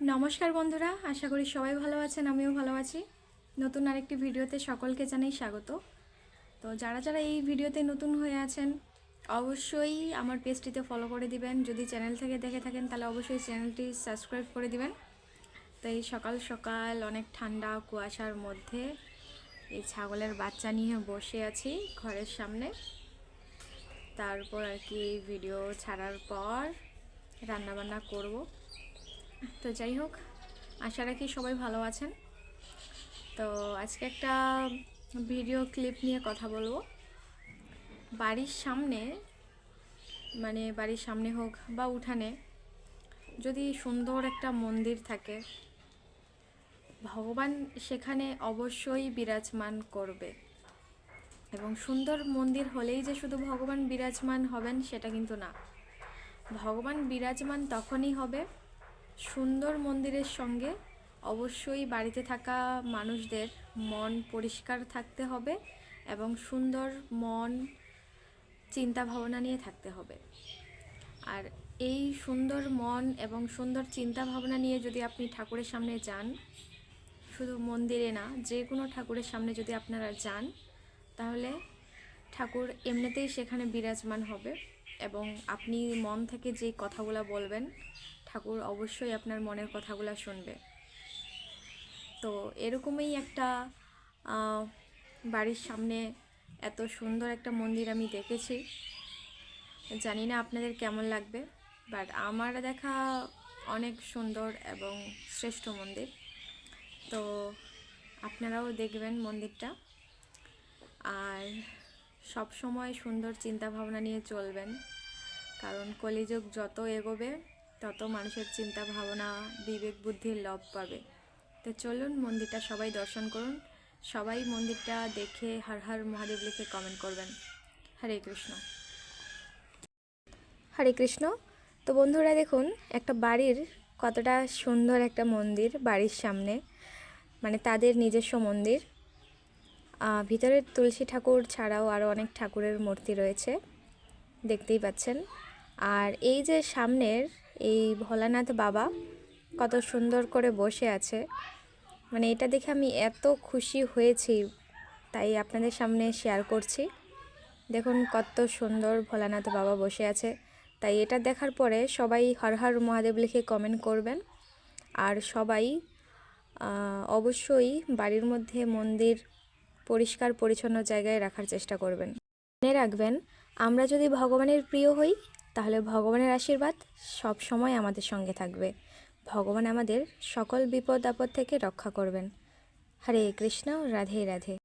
নমস্কার বন্ধুরা, আশা করি সবাই ভালো আছেন, আমিও ভালো আছি। নতুন আরেকটি ভিডিওতে সকলকে জানাই স্বাগত। তো যারা যারা এই ভিডিওতে নতুন হয়ে আছেন, অবশ্যই আমার পেজটিতে ফলো করে দিবেন। যদি চ্যানেল থেকে দেখে থাকেন, তাহলে অবশ্যই চ্যানেলটি সাবস্ক্রাইব করে দিবেন। তো এই সকাল সকাল অনেক ঠান্ডা কুয়াশার মধ্যে এই ছাগলের বাচ্চা নিয়ে বসে আছি ঘরের সামনে। তারপর আর কি ভিডিও ছাড়ার পর রান্নাবান্না করব। তো যাই হোক, আশা রাখি সবাই ভালো আছেন। তো আজকে একটা ভিডিও ক্লিপ নিয়ে কথা বলব। বাড়ির সামনে মানে বাড়ির সামনে হোক বা উঠানে, যদি সুন্দর একটা মন্দির থাকে, ভগবান সেখানে অবশ্যই বিরাজমান করবে। এবং সুন্দর মন্দির হলেই যে শুধু ভগবান বিরাজমান হবেন সেটা কিন্তু না। ভগবান বিরাজমান তখনই হবে সুন্দর মন্দিরের সঙ্গে অবশ্যই বাড়িতে থাকা মানুষদের মন পরিষ্কার থাকতে হবে এবং সুন্দর মন চিন্তা ভাবনা নিয়ে থাকতে হবে। আর এই সুন্দর মন এবং সুন্দর চিন্তা ভাবনা নিয়ে যদি আপনি ঠাকুরের সামনে যান, শুধু মন্দিরে না, যে কোনো ঠাকুরের সামনে যদি আপনারা যান, তাহলে ঠাকুর এমনিতেই সেখানে বিরাজমান হবে এবং আপনি মন থেকে যে কথাগুলো বলবেন ঠাকুর অবশ্যই আপনার মনের কথাগুলো শুনবে। তো এরকমই একটা বাড়ির সামনে এত সুন্দর একটা মন্দির আমি দেখেছি। জানি না আপনাদের কেমন লাগবে বাট আমার দেখা অনেক সুন্দর এবং শ্রেষ্ঠ মন্দির। তো আপনারাও দেখবেন মন্দিরটা। আর সব সময় সুন্দর চিন্তা ভাবনা নিয়ে চলবেন, কারণ কলিযুগ যত এগোবে তত মানুষের চিন্তা ভাবনা, বিবেক বুদ্ধির লভ পাবে। তো চলুন মন্দিরটা সবাই দর্শন করুন। সবাই মন্দিরটা দেখে হর হর মহাদেব লিখে কমেন্ট করবেন। হরে কৃষ্ণ। হরে কৃষ্ণ। তো বন্ধুরা দেখুন, একটা বাড়ির কতটা সুন্দর একটা মন্দির বাড়ির সামনে। মানে তাদের নিজস্ব মন্দির। ভিতরে তুলসী ঠাকুর ছাড়াও আরও অনেক ঠাকুরের মূর্তি রয়েছে। দেখতেই পাচ্ছেন। আর এই যে সামনের এই ভোলানাথ বাবা কত সুন্দর করে বসে আছে। মানে এটা দেখে আমি এত খুশি হয়েছি, তাই আপনাদের সামনে শেয়ার করছি। দেখুন কত সুন্দর ভোলানাথ বাবা বসে আছে। তাই এটা দেখার পরে সবাই হর হর মহাদেব লিখে কমেন্ট করবেন। আর সবাই অবশ্যই বাড়ির মধ্যে মন্দির পরিষ্কার পরিচ্ছন্ন জায়গায় রাখার চেষ্টা করবেন। মনে রাখবেন, আমরা যদি ভগবানের প্রিয় হই তাহলে ভগবানের আশীর্বাদ সব সময় আমাদের সঙ্গে থাকবে। ভগবান আমাদের সকল বিপদ আপদ থেকে রক্ষা করবেন। হরে কৃষ্ণ, রাধে রাধে।